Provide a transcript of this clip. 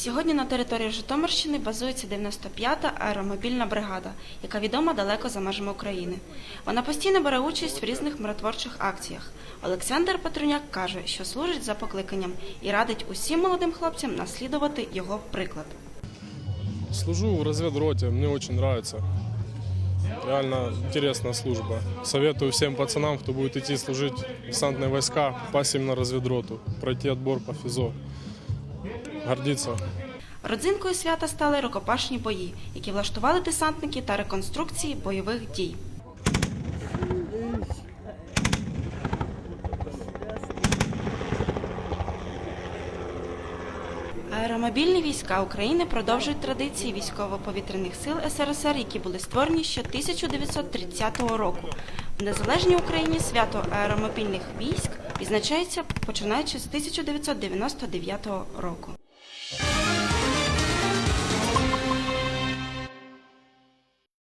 Сьогодні на території Житомирщини базується 95-та аеромобільна бригада, яка відома далеко за межами України. Вона постійно бере участь в різних миротворчих акціях. Олександр Петруняк каже, що служить за покликанням і радить усім молодим хлопцям наслідувати його приклад. Служу в разведроте, мне очень нравится. Реально интересная служба. Советую всем пацанам, кто будет идти служить в десантные войска, пасть на разведроту, пройти отбор по ФИЗО. Гордиться. Родзинкою свята стали рукопашні бої, які влаштували десантники та реконструкції бойових дій. Аеромобільні війська України продовжують традиції військово-повітряних сил СРСР, які були створені ще 1930 року. Незалежній Україні свято аеромобільних військ відзначається починаючи з 1999 року.